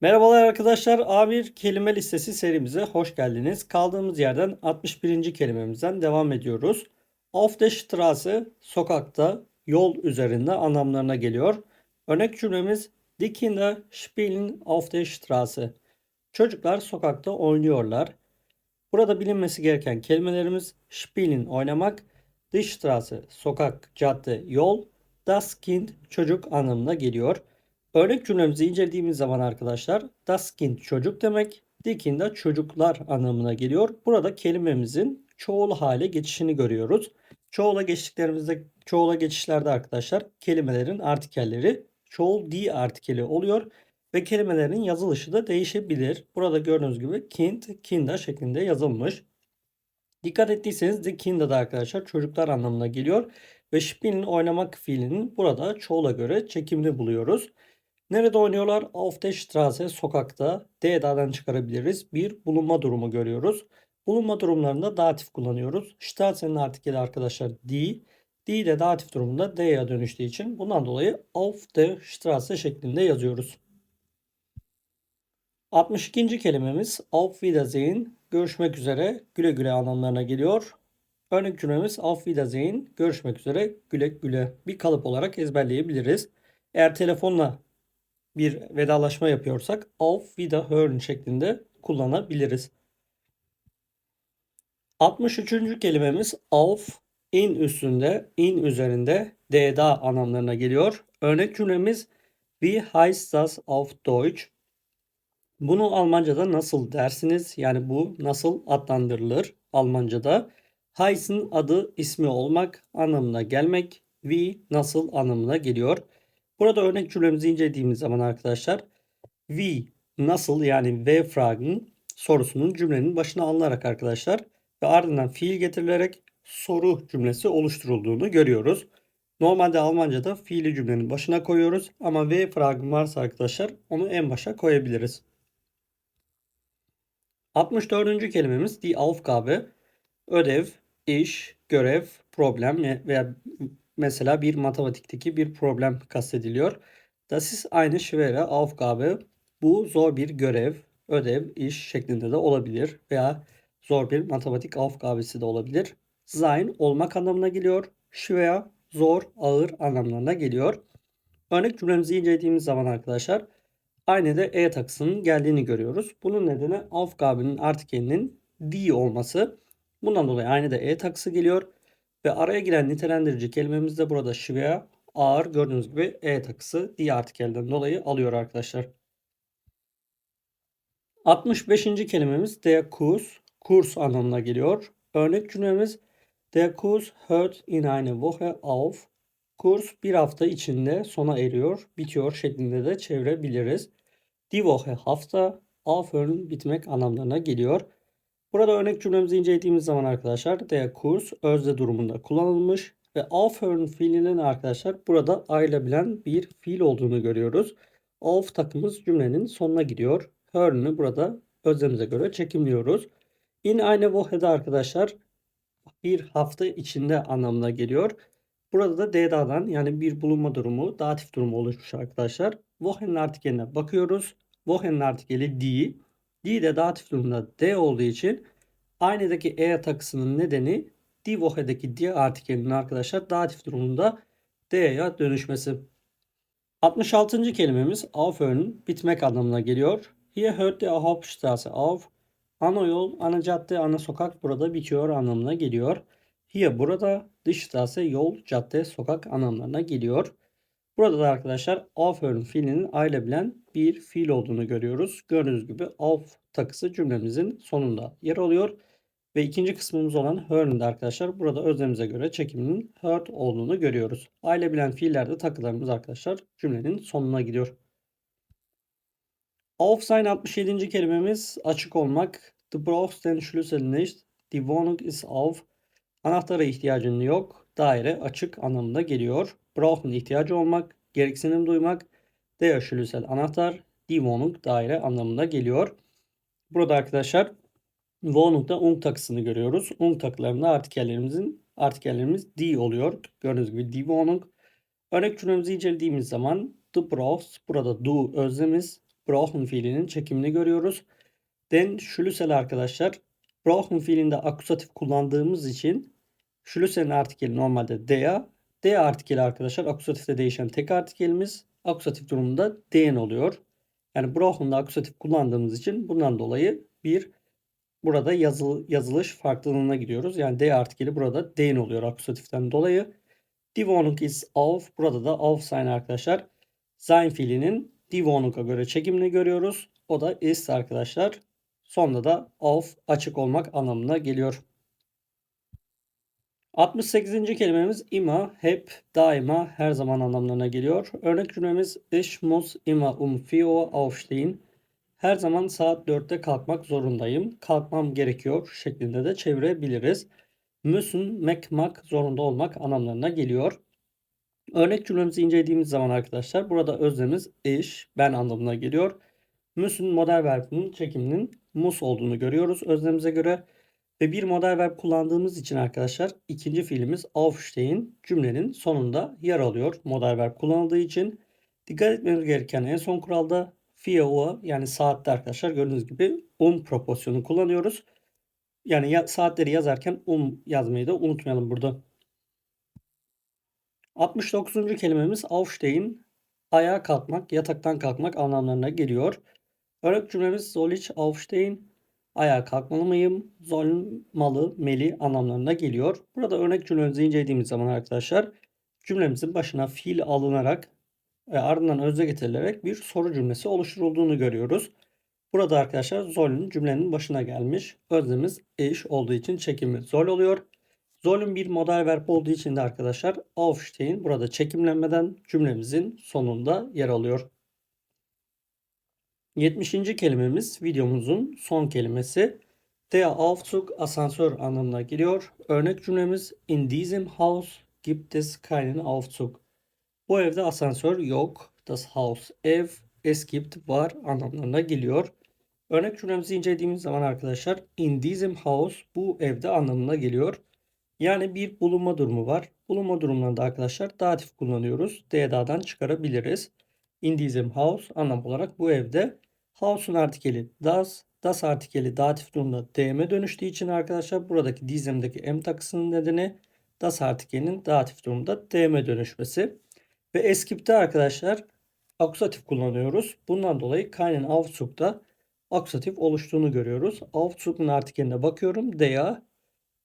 Merhabalar arkadaşlar. A1 kelime listesi serimize hoş geldiniz. Kaldığımız yerden 61. kelimemizden devam ediyoruz. Auf der Straße sokakta, yol üzerinde anlamlarına geliyor. Örnek cümlemiz Die Kinder spielen auf der Straße. Çocuklar sokakta oynuyorlar. Burada bilinmesi gereken kelimelerimiz spielen oynamak, die Straße sokak, cadde, yol, das Kind çocuk anlamına geliyor. Örnek cümlemizi incelediğimiz zaman arkadaşlar das Kind çocuk demek, die Kinder çocuklar anlamına geliyor. Burada kelimemizin çoğul hale geçişini görüyoruz. Çoğula geçtiklerimizde çoğula geçişlerde arkadaşlar kelimelerin artikelleri çoğul die artikeli oluyor ve kelimelerin yazılışı da değişebilir. Burada gördüğünüz gibi kind, kinder şeklinde yazılmış. Dikkat ettiyseniz the kinder da arkadaşlar çocuklar anlamına geliyor ve spielen oynamak fiilinin burada çoğula göre çekimini buluyoruz. Nerede oynuyorlar? Auf der Straße, sokakta. D da'dan çıkarabiliriz. Bir bulunma durumu görüyoruz. Bulunma durumlarında datif kullanıyoruz. Strasse'nin artikeli arkadaşlar die. Die de datif durumunda D'ye dönüştüğü için bundan dolayı auf der Straße şeklinde yazıyoruz. 62. kelimemiz auf Wiedersehen, görüşmek üzere, güle güle anlamlarına geliyor. Örnek cümlemiz auf Wiedersehen, görüşmek üzere, güle güle bir kalıp olarak ezberleyebiliriz. Eğer telefonla bir vedalaşma yapıyorsak auf Wiederhören şeklinde kullanabiliriz. 63. kelimemiz auf in üstünde, in üzerinde, da anlamlarına geliyor. Örnek cümlemiz Wie heißt das auf Deutsch? Bunu Almanca'da nasıl dersiniz? Yani bu nasıl adlandırılır Almanca'da? Heiß'in adı ismi olmak anlamına gelmek. Wie nasıl anlamına geliyor. Burada örnek cümlemizi incelediğimiz zaman arkadaşlar wie nasıl yani v fragen sorusunun cümlenin başına alınarak arkadaşlar ve ardından fiil getirilerek soru cümlesi oluşturulduğunu görüyoruz. Normalde Almanca'da fiili cümlenin başına koyuyoruz ama v fragen varsa arkadaşlar onu en başa koyabiliriz. 64. kelimemiz die Aufgabe. Ödev, iş, görev, problem veya mesela bir matematikteki bir problem kastediliyor. Das ist eine schwere Aufgabe. Bu zor bir görev, ödev, iş şeklinde de olabilir veya zor bir matematik aufgabesi de olabilir. Sein olmak anlamına geliyor. Schwer zor, ağır anlamlarına geliyor. Örnek cümlemizi incelediğimiz zaman arkadaşlar aynı da e takısının geldiğini görüyoruz. Bunun nedeni Aufgabe'nin artikelinin die olması. Bundan dolayı aynı da e takısı geliyor. Ve araya giren nitelendirici kelimemiz de burada schwer, ağır gördüğünüz gibi e takısı die artikelden dolayı alıyor arkadaşlar. 65. kelimemiz der Kurs, kurs anlamına geliyor. Örnek cümlemiz Der Kurs hört in eine Woche auf. Kurs bir hafta içinde sona eriyor, bitiyor şeklinde de çevirebiliriz. Die Woche hafta, aufhören bitmek anlamlarına geliyor. Burada örnek cümlemizi incelediğimiz zaman arkadaşlar der Kurs özde durumunda kullanılmış ve aufhören fiilinin arkadaşlar burada ayrılabilen bir fiil olduğunu görüyoruz. Auf takımız cümlenin sonuna gidiyor. Hörn'ü burada özlemize göre çekimliyoruz. In eine Woche'de arkadaşlar bir hafta içinde anlamına geliyor. Burada da D'dan yani bir bulunma durumu, datif durumu oluşmuş arkadaşlar. Wochen'in artikeline bakıyoruz. Wochen'in artikeli die. Die de datif durumunda D olduğu için aynadaki E takısının nedeni die Woche'deki die artikelinin arkadaşlar datif durumunda D'ye dönüşmesi. 66. kelimemiz aufhören bitmek anlamına geliyor. Hier hört die Hauptstraße auf. Ana yol, ana cadde, ana sokak burada bitiyor anlamına geliyor. Hier burada, dış yol, cadde, sokak anlamlarına geliyor. Burada da arkadaşlar aufhören fiilinin ayrılabilen bir fiil olduğunu görüyoruz. Gördüğünüz gibi auf takısı cümlemizin sonunda yer alıyor. Ve ikinci kısmımız olan hörn'de arkadaşlar burada özlemimize göre çekiminin hört olduğunu görüyoruz. Ayrılabilen fiillerde takılarımız arkadaşlar cümlenin sonuna gidiyor. Auf sein 67. kelimemiz açık olmak. Du brauchst den Schlüssel nicht. Die Wohnung ist auf. Anahtara ihtiyacın yok. Daire açık anlamında geliyor. Brauchen ihtiyacı olmak, gereksinim duymak. Der Schlüssel anahtar. Die Wohnung daire anlamında geliyor. Burada arkadaşlar Wohnung'da ung takısını görüyoruz. Ung takılarında artikellerimizin artikellerimiz die oluyor. Gördüğünüz gibi die Wohnung. Örnek cümlemizi incelediğimiz zaman du brauchst burada du özlemiz brauchen fiilinin çekimini görüyoruz. Den Schlüssel arkadaşlar. Brauchen fiilinde akusatif kullandığımız için Schlüssel'in artikeli normalde der. Der artikeli arkadaşlar akusatifte değişen tek artikelimiz. Akusatif durumunda den oluyor. Yani brauchen'da akusatif kullandığımız için bundan dolayı bir burada yazılı, yazılış farklılığına gidiyoruz. Yani D artikeli burada den oluyor akusatiften dolayı. Die Wohnung ist auf. Burada da auf sein arkadaşlar. Sein fiilinin die Wohnung'a göre çekimini görüyoruz. O da ist arkadaşlar. Sonunda da auf açık olmak anlamına geliyor. 68. kelimemiz immer, hep, daima, her zaman anlamlarına geliyor. Örnek cümlemiz Ich muss immer um 4 Uhr aufstehen. Her zaman saat 4'te kalkmak zorundayım. Kalkmam gerekiyor şeklinde de çevirebiliriz. Müssen, mekmak, zorunda olmak anlamlarına geliyor. Örnek cümlemizi incelediğimiz zaman arkadaşlar burada özlemiz iş, ben anlamına geliyor. Müssen model verbinin çekiminin mus olduğunu görüyoruz özlemimize göre. Ve bir model verb kullandığımız için arkadaşlar ikinci fiilimiz aufstehen cümlenin sonunda yer alıyor. Model verb kullanıldığı için. Dikkat etmemiz gereken en son kuralda Uhr yani saatte arkadaşlar gördüğünüz gibi um proporsiyonu kullanıyoruz. Yani ya, saatleri yazarken um yazmayı da unutmayalım burada. 69. kelimemiz aufstehen ayağa kalkmak, yataktan kalkmak anlamlarına geliyor. Örnek cümlemiz soll ich aufstehen ayağa kalkmalı mıyım? Zolmalı, meli anlamlarına geliyor. Burada örnek cümlemizi incelediğimiz zaman arkadaşlar cümlemizin başına fiil alınarak ve ardından özne getirilerek bir soru cümlesi oluşturulduğunu görüyoruz. Burada arkadaşlar zolün cümlenin başına gelmiş. Öznemiz iş olduğu için çekimi zol oluyor. Zolün bir model verb olduğu için de arkadaşlar aufstehen burada çekimlenmeden cümlemizin sonunda yer alıyor. 70. kelimemiz videomuzun son kelimesi. Der Aufzug asansör anlamına geliyor. Örnek cümlemiz In diesem Haus gibt es keinen Aufzug. Bu evde asansör yok. Das Haus ev, es gibt var anlamlarına geliyor. Örnek cümlemizi incelediğimiz zaman arkadaşlar in diesem Haus bu evde anlamına geliyor. Yani bir bulunma durumu var. Bulunma durumlarında arkadaşlar datif kullanıyoruz. D'den çıkarabiliriz. In diesem Haus anlam olarak bu evde House'un artikeli das. Das artikeli datif durumda DM'e dönüştüğü için arkadaşlar buradaki dizimdeki M takısının nedeni das artikelinin datif durumda DM dönüşmesi. Ve eskipte arkadaşlar akusatif kullanıyoruz. Bundan dolayı keinen Aufzug'da akusatif oluştuğunu görüyoruz. Aufzug'un artikeline bakıyorum. Der.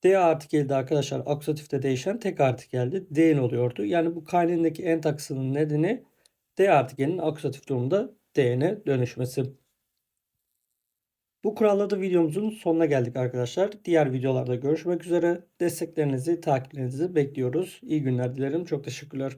D artikeli de arkadaşlar akusatifte değişen tek artikeldi. Den oluyordu. Yani bu kaynindeki en takısının nedeni D artikelinin akusatif durumda D'ne dönüşmesi. Bu kurallarda videomuzun sonuna geldik arkadaşlar. Diğer videolarda görüşmek üzere. Desteklerinizi, takiplerinizi bekliyoruz. İyi günler dilerim. Çok teşekkürler.